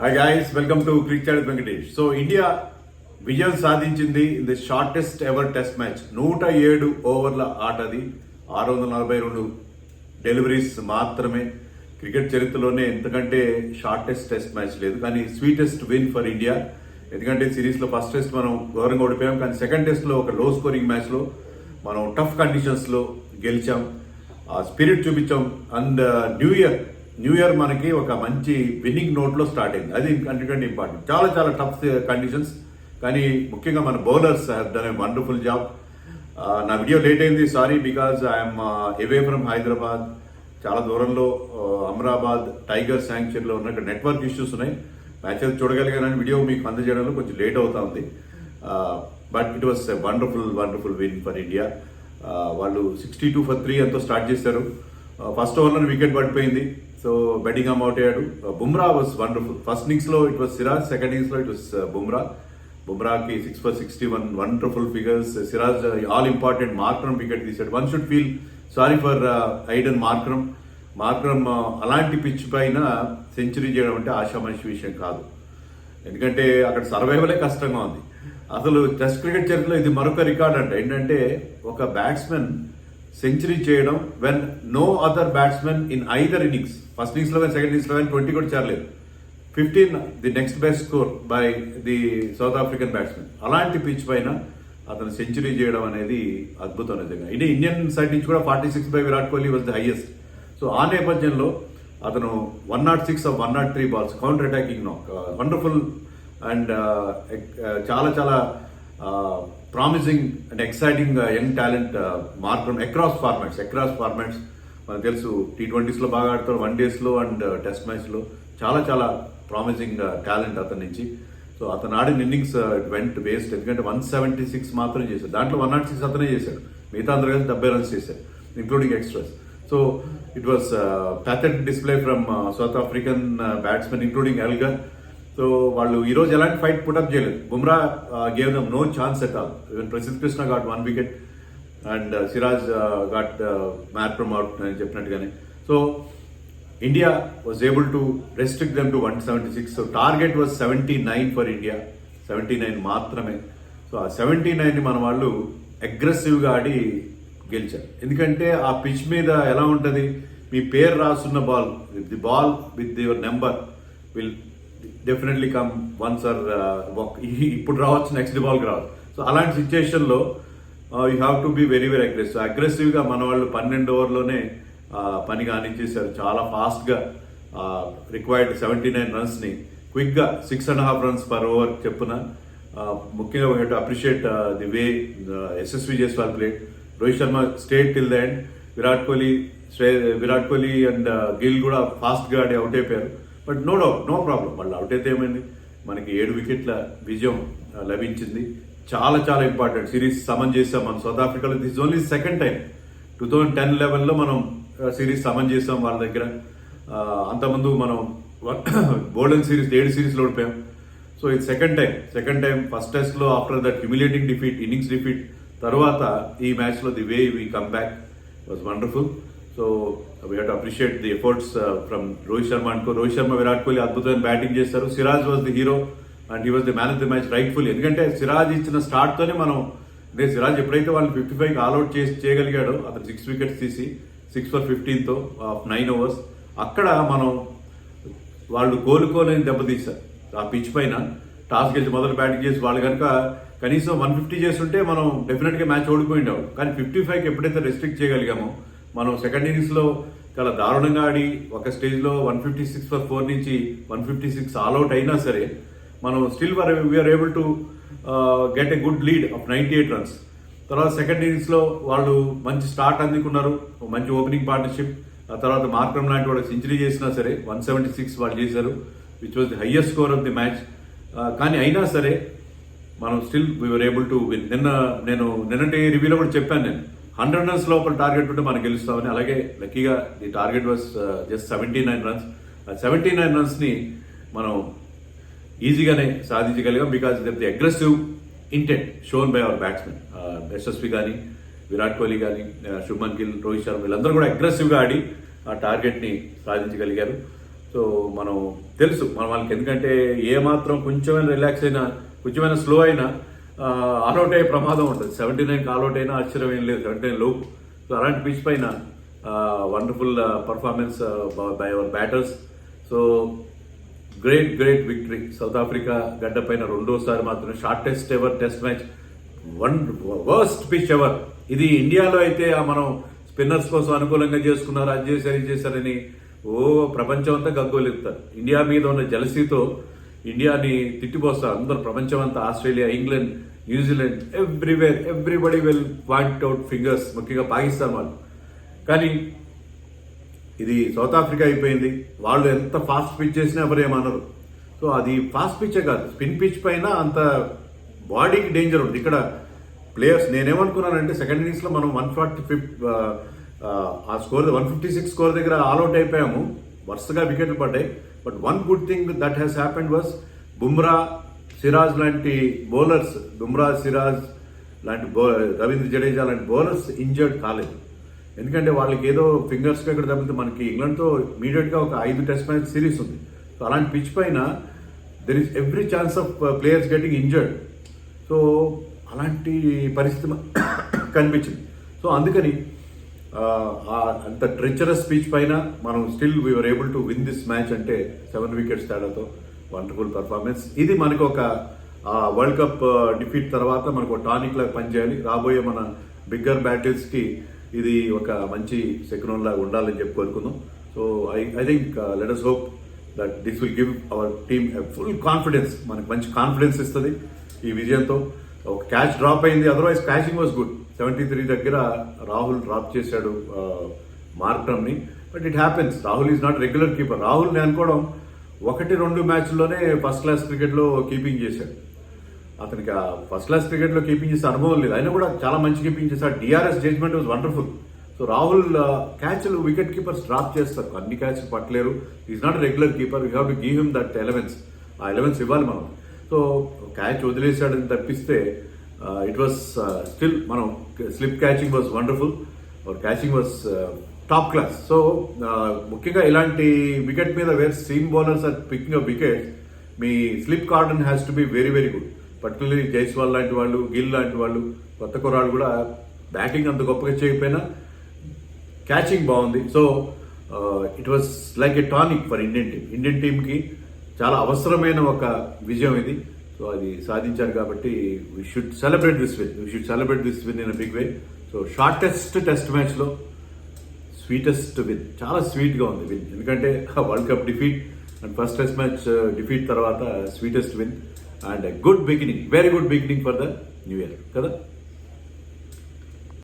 Hi guys welcome to Crick Venkatesh so India విజయం సాధించింది in the shortest ever test match నూట ఏడు ఓవర్ల ఆట అది. ఆరు వందల నలభై రెండు డెలివరీస్ మాత్రమే. క్రికెట్ చరిత్రలోనే ఎంతకంటే షార్టెస్ట్ టెస్ట్ మ్యాచ్ లేదు. కానీ స్వీటెస్ట్ విన్ ఫర్ ఇండియా ఎందుకంటే సిరీస్లో ఫస్ట్ టెస్ట్ మనం ఘోరంగా ఓడిపోయాం. కానీ సెకండ్ టెస్ట్లో ఒక లో స్కోరింగ్ మ్యాచ్లో మనం టఫ్ కండిషన్స్లో గెలిచాం. ఆ స్పిరిట్ చూపించాం. And new year new year మనకి ఒక మంచి విన్నింగ్ నోట్లో స్టార్ట్ అయింది. అది అన్నిటికంటే ఇంపార్టెంట్. చాలా చాలా టఫ్ కండిషన్స్ కానీ ముఖ్యంగా మన bowlers have done a wonderful job నా వీడియో లేట్ అయింది. Sorry because I'm away from Hyderabad చాలా దూరంలో అమరాబాద్ టైగర్ శాంక్చురీలో ఉన్న నెట్వర్క్ ఇష్యూస్ ఉన్నాయి. మ్యాచెస్ చూడగలిగానని వీడియో మీకు అందజేయడంలో కొంచెం లేట్ అవుతా ఉంది. But it was wonderful wonderful win for India వాళ్ళు సిక్స్టీ టూ ఫర్ త్రీ ఎంతో స్టార్ట్ చేశారు. ఫస్ట్ ఓవర్లో వికెట్ పడిపోయింది. సో బెట్టింగ్ అవుట్ అయ్యాడు బుమ్రా వాస్ వండర్ఫుల్ ఫస్ట్ ఇన్నింగ్స్లో ఇట్ వాస్ సిరాజ్ సెకండ్ ఇన్నింగ్స్లో it was Bumrah బుమ్రాకి six for sixty one wonderful figures Siraj all important Markram wicket తీశాడు. One should feel sorry for Aiden Markram Markram అలాంటి pitch పైన century చేయడం అంటే ఆశామనిషి విషయం కాదు. ఎందుకంటే అక్కడ సర్వైవలే కష్టంగా ఉంది. అసలు టెస్ట్ క్రికెట్ చరిత్రలో ఇది మరొక రికార్డ్ అంట. ఏంటంటే ఒక బ్యాట్స్మెన్ సెంచరీ చేయడం when no other batsmen in either innings first ఇన్నింగ్స్లో సెకండ్ ఇన్నింగ్స్లో ట్వంటీ కూడా చేరలేదు. Fifteen the next best score by the South African batsmen అలాంటి పిచ్ పైన అతను సెంచరీ చేయడం అనేది అద్భుతం నిజంగా ఇది ఇండియన్ సైడ్ నుంచి కూడా forty six by Virat Kohli was the highest so ఆ నేపథ్యంలో అతను one not six off one not three balls counter attacking knock wonderful and చాలా చాలా promising and exciting young talent mark across formats across formats మనకు తెలుసు tea ట్వంటీస్లో బాగా ఆడతారు one డేస్లో అండ్ టెస్ట్ మ్యాచ్లో చాలా చాలా ప్రామిసింగ్ టాలెంట్ uh, అతని నుంచి. సో అతను ఆడిన ఇన్నింగ్స్ వెంట్ వేస్ట్ ఎందుకంటే వన్ సెవెంటీ సిక్స్ మాత్రం చేశాడు. దాంట్లో వన్ నాట్ సిక్స్ అతనే చేశాడు. మిగతా అందరూ కలిసి డెబ్బై రన్స్ చేశాడు including extras so it was pathetic display from South African batsmen including Elgar so వాళ్ళు ఈ రోజు ఎలాంటి ఫైట్ పుటప్ చేయలేదు. Bumrah gave them no chance at all even Prasidh Krishna got one wicket and Siraj got mat from out అని చెప్పినట్టుగానే. So India was able to restrict them to one seventy six so target was seventy nine for India seventy nine మాత్రమే. So ఆ seventy nine మన వాళ్ళు అగ్రెసివ్గా ఆడి గెలిచారు. ఎందుకంటే ఆ పిచ్ మీద ఎలా ఉంటుంది? మీ పేరు రాసున్న ball with the ball with your number will definitely come once or ఇప్పుడు రావచ్చు నెక్స్ట్ బాల్కి రావచ్చు. సో అలాంటి సిచ్యుయేషన్లో you have to be very very aggressive అగ్రెసివ్గా మన వాళ్ళు పన్నెండు ఓవర్లోనే పని కానిచ్చేసారు చాలా ఫాస్ట్గా రిక్వైర్డ్ సెవెంటీ నైన్ రన్స్ని క్విక్గా six and half runs per over చెప్పున ముఖ్యంగా we to appreciate the way Yashasvi Jaiswal played Rohit Sharma stayed till the end Virat Kohli Virat Kohli and Gill కూడా ఫాస్ట్గా ఆడి అవుట్ అయిపోయారు. But no doubt no problem. వాళ్ళు out అయితే ఏమైంది? మనకి ఏడు వికెట్ల విజయం లభించింది. చాలా చాలా ఇంపార్టెంట్ సిరీస్ సమన్ చేసాం మనం సౌత్ ఆఫ్రికాలో. This only second time two thousand ten లెవెన్లో మనం సిరీస్ సమన్ చేసాం వాళ్ళ దగ్గర. అంతకుముందు మనం గోల్డెన్ సిరీస్ ఏడు సిరీస్లో ఓడిపోయాం. సో ఇది second time second time first టెస్ట్లో after that humiliating defeat innings defeat తర్వాత ఈ మ్యాచ్లో the way we come back was wonderful so we had appreciate the efforts from Rohit Sharma అనుకో రోహిత్ శర్మ విరాట్ కోహ్లీ అద్భుతమైన బ్యాటింగ్ చేస్తారు. Siraj was the hero and he was the man of the match rightful ఎందుకంటే సిరాజ్ ఇచ్చిన స్టార్ట్తోనే మనం అంటే సిరాజ్ ఎప్పుడైతే వాళ్ళు ఫిఫ్టీ ఫైవ్ ఆల్అౌట్ చేసి చేయగలిగాడో అతను సిక్స్ వికెట్స్ తీసి సిక్స్ ఫర్ ఫిఫ్టీన్తో నైన్ ఓవర్స్ అక్కడ మనం వాళ్ళు కోలుకోలేని దెబ్బతీశారు ఆ పిచ్ పైన టాస్ గెలిచి మొదలు బ్యాటింగ్ చేసి వాళ్ళు కనుక కనీసం వన్ ఫిఫ్టీ చేస్తుంటే మనం డెఫినెట్గా మ్యాచ్ ఓడిపోయిండేవాడు కానీ ఫిఫ్టీ ఫైవ్కి ఎప్పుడైతే రెస్ట్రిక్ట్ చేయగలిగామో మనం సెకండ్ ఇన్నింగ్స్లో చాలా దారుణంగా ఆడి ఒక స్టేజ్లో one fifty six for four నుంచి one fifty six all out అయినా సరే మనం still were we're able to get a good lead of ninety eight runs తర్వాత సెకండ్ ఇన్నింగ్స్లో వాళ్ళు మంచి స్టార్ట్ అందుకున్నారు మంచి ఓపెనింగ్ పార్ట్నర్షిప్ ఆ తర్వాత మార్క్రమ్ లాంటి వాళ్ళు సెంచరీ చేసినా సరే వన్ సెవెంటీ సిక్స్ వాళ్ళు చేశారు which was the highest score of the match కానీ అయినా సరే మనం still we're able to win నిన్న నేను నిన్నటి రివ్యూలో కూడా చెప్పాను నేను. హండ్రెడ్ రన్స్ లోపల టార్గెట్ ఉంటే మనం గెలుస్తామని. అలాగే లక్కీగా the target was just seventy nine runs seventy nine రన్స్ని మనం ఈజీగానే సాధించగలిగాం because the aggressive intent shown by our batsmen Yashasvi కానీ విరాట్ కోహ్లీ కానీ శుభ్మన్ గిల్ రోహిత్ శర్మ వీళ్ళందరూ కూడా అగ్రెసివ్గా ఆడి ఆ టార్గెట్ని సాధించగలిగారు. సో మనం తెలుసు మన వాళ్ళకి ఎందుకంటే ఏ మాత్రం కొంచెమైనా రిలాక్స్ అయినా కొంచెమైనా స్లో అయినా ఆల్అౌట్ అయ్యే ప్రమాదం ఉంటుంది. సెవెంటీ నైన్కి ఆల్అౌట్ అయినా ఆశ్చర్యం ఏం లేదు. సెవెంటీ నైన్ లోపు సో అలాంటి పిచ్ పైన wonderful performance by our batters so great great victory South Africa గడ్డ పైన రెండోసారి మాత్రమే shortest ever test match one worst pitch ever ఇది ఇండియాలో అయితే మనం స్పిన్నర్స్ కోసం అనుకూలంగా చేసుకున్నారు? అది చేశారు ఇది చేశారని ఓ ప్రపంచం అంతా గగ్గోలెత్తారు. ఇండియా మీద ఉన్న జలసీతో ఇండియాని తిట్టిపోస్తారు. అందరు ప్రపంచం అంతా Australia England New Zealand everywhere everybody will point out fingers ముఖ్యంగా పాకిస్తాన్ వాళ్ళు. కానీ ఇది సౌత్ ఆఫ్రికా అయిపోయింది. వాళ్ళు ఎంత ఫాస్ట్ పిచ్ చేసినా ఎవరేమనరు సో అది ఫాస్ట్ పిచ్చే కాదు. స్పిన్ పిచ్ పైన అంత బాడీకి డేంజర్ ఉంది. ఇక్కడ ప్లేయర్స్ నేనేమనుకున్నానంటే సెకండ్ ఇన్నింగ్స్లో మనం వన్ ఫార్టీ ఫిఫ్త్ ఆ score one fifty six score దగ్గర ఆల్అౌట్ అయిపోయాము. వరుసగా వికెట్లు పడ్డాయి. But one good thing that has happened was Bumrah Siraj లాంటి బౌలర్స్ బుమ్రా సిరాజ్ లాంటి బౌ రవీంద్ర జడేజా లాంటి బౌలర్స్ ఇంజర్డ్ కాలేదు. ఎందుకంటే వాళ్ళకి ఏదో ఫింగర్స్ ఎక్కడ తప్పితే మనకి ఇంగ్లాండ్తో ఇమీడియట్గా ఒక ఐదు టెస్ట్ మ్యాచ్ సిరీస్ ఉంది. సో అలాంటి పిచ్ పైన there is every chance of players getting injured so అలాంటి పరిస్థితి కనిపించింది. సో అందుకని uh, అంత ట్రెచరస్ స్పీచ్ పైన మనం still we're able to win this match అంటే సెవెన్ వికెట్స్ తేడాతో వండర్ఫుల్ పర్ఫార్మెన్స్ ఇది మనకు ఒక వరల్డ్ కప్ డిఫీట్ తర్వాత మనకు టానిక్ లాగా పనిచేయాలి. రాబోయే మన బిగ్గర్ బ్యాటిల్స్కి ఇది ఒక మంచి శకునం లాగా ఉండాలని చెప్పి కోరుకుందాం. So I I think let us hope that this will give our team full confidence మనకు మంచి కాన్ఫిడెన్స్ ఇస్తుంది ఈ విజయంతో. ఒక క్యాచ్ డ్రాప్ అయింది. Otherwise catching was good seventy three దగ్గర రాహుల్ డ్రాప్ చేశాడు మార్క్రమ్ని but it happens Rahul is not regular keeper Rahul నేను అనుకోవడం ఒకటి రెండు మ్యాచ్లోనే ఫస్ట్ క్లాస్ క్రికెట్లో కీపింగ్ చేశాడు. అతనికి ఆ ఫస్ట్ క్లాస్ క్రికెట్లో కీపింగ్ చేసే అనుభవం లేదు. అయినా కూడా చాలా మంచి కీపింగ్ చేశాడు. DRS judgement was wonderful so Rahul క్యాచ్లు wicket keepers drop చేస్తారు. అన్ని catch పట్టలేరు. Is not regular keeper we have to give him that elevens ఆ ఎలెవెన్స్ ఇవ్వాలి మనం. సో క్యాచ్ వదిలేశాడని తప్పిస్తే ఇట్ వాస్ స్టిల్ మనం slip catching was wonderful catching was top class so ముఖ్యంగా ఇలాంటి వికెట్ మీద where seam bowlers are picking a wicket me slip cordon has to be very very good particularly Jaiswal లాంటి వాళ్ళు గిల్ లాంటి వాళ్ళు కొత్త కుర్రాళ్ళు కూడా బ్యాటింగ్ అంత గొప్పగా చేయకపోయినా క్యాచింగ్ బాగుంది. So it was like a tonic for Indian team Indian టీమ్కి చాలా అవసరమైన ఒక విజయం ఇది. సో అది సాధించారు కాబట్టి we should celebrate this win we should celebrate this win in big way so shortest test మ్యాచ్లో స్వీటెస్ట్ విన్ చాలా స్వీట్గా ఉంది విన్ ఎందుకంటే world cup defeat and first test match defeat తర్వాత sweetest win and good beginning very good beginning for the new year కదా?